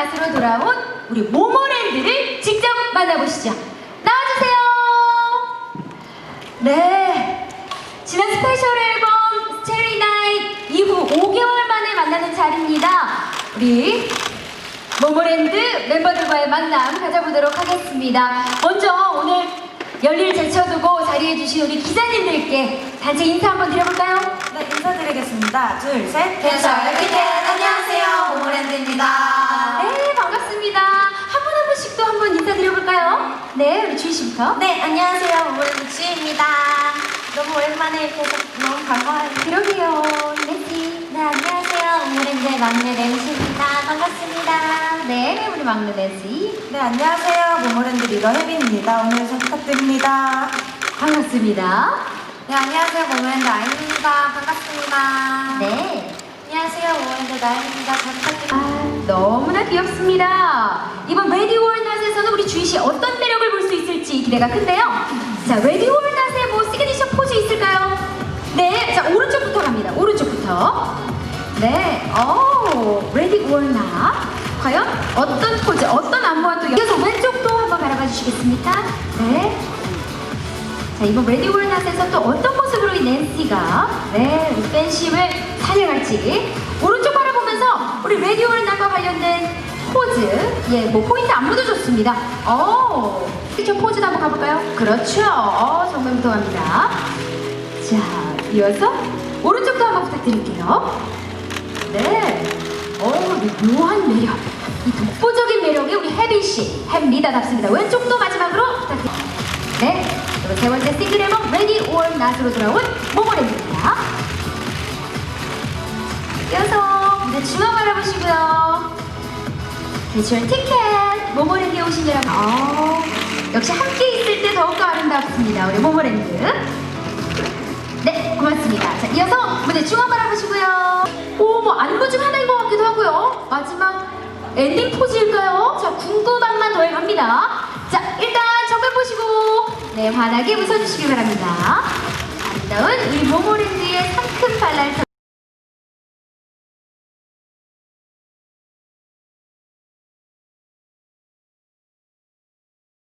낫으로 돌아온 우리 모모랜드를 직접 만나보시죠. 나와주세요. 네. 지난 스페셜 앨범 스테리 나잇 이후 5개월 만에 만나는 자리입니다. 우리 모모랜드 멤버들과의 만남 가져보도록 하겠습니다. 먼저 오늘 열일 제쳐두고 자리해주신 우리 기자님들께 단체 인사 한번 드려볼까요? 네, 인사드리겠습니다. 둘, 셋. 댄서 에피 네, 우리 주희 씨부터. 네, 안녕하세요. 모모랜드 지혜입니다. 너무 오랜만에 뵈서 너무 반가워요. 그러게요. 네, 네, 안녕하세요. 모모랜드의 막내 낸시입니다. 반갑습니다. 네, 우리 막내 낸시. 네, 안녕하세요. 모모랜드 리더 혜빈입니다. 오늘 잘 부탁드립니다. 반갑습니다. 네, 안녕하세요. 모모랜드 아이입니다. 반갑습니다. 네. 안녕하세요. 모모랜드 나연입니다. 잘 부탁드립니다. 아, 너무나 귀엽습니다. 이번 레디 월낫에서는 우리 주희 씨 어떤 있을지 기대가 큰데요. 자, 레디 월낫의 뭐 시그니처 포즈 있을까요? 네, 자 오른쪽부터 갑니다. 오른쪽부터. 네, 오, 레디 월낫. 과연 어떤 포즈, 어떤 안무와 또 이어서 왼쪽도 한번 바라봐 주시겠습니까? 네. 자, 이번 레디 월낫에서 또 어떤 모습으로 이 낸시가 네, 우리 팬심을 살려갈지 오른쪽 바라보면서 우리 레디 월낫과 관련된 포즈 예, 뭐 포인트 안무도 좋습니다. 어, 피처 포즈도 한번 가볼까요? 그렇죠. 어, 정면부터 갑니다. 자, 이어서 오른쪽도 한번 부탁드릴게요. 네. 어, 이 묘한 매력. 이 독보적인 매력이 우리 혜빈 씨, 혜미다답습니다. 왼쪽도 마지막으로 부탁드립니다. 네. 그리고 세 번째 싱글 앨범 Ready or Not으로 돌아온 모모랜드입니다. 이어서 무대 중앙 바라보시고요. 비주얼 티켓 모모랜드에 오신 여러분. 어, 역시 함께 있을 때 더욱더 아름답습니다. 우리 모모랜드. 네, 고맙습니다. 자, 이어서 무대 중앙 바라보시고요. 오, 뭐 안무 중 하나인 것 같기도 하고요. 마지막 엔딩 포즈일까요? 자, 궁금함만 더해갑니다. 자, 일단 정면 보시고, 네, 환하게 웃어주시길 바랍니다. 아름다운 우리 모모랜드의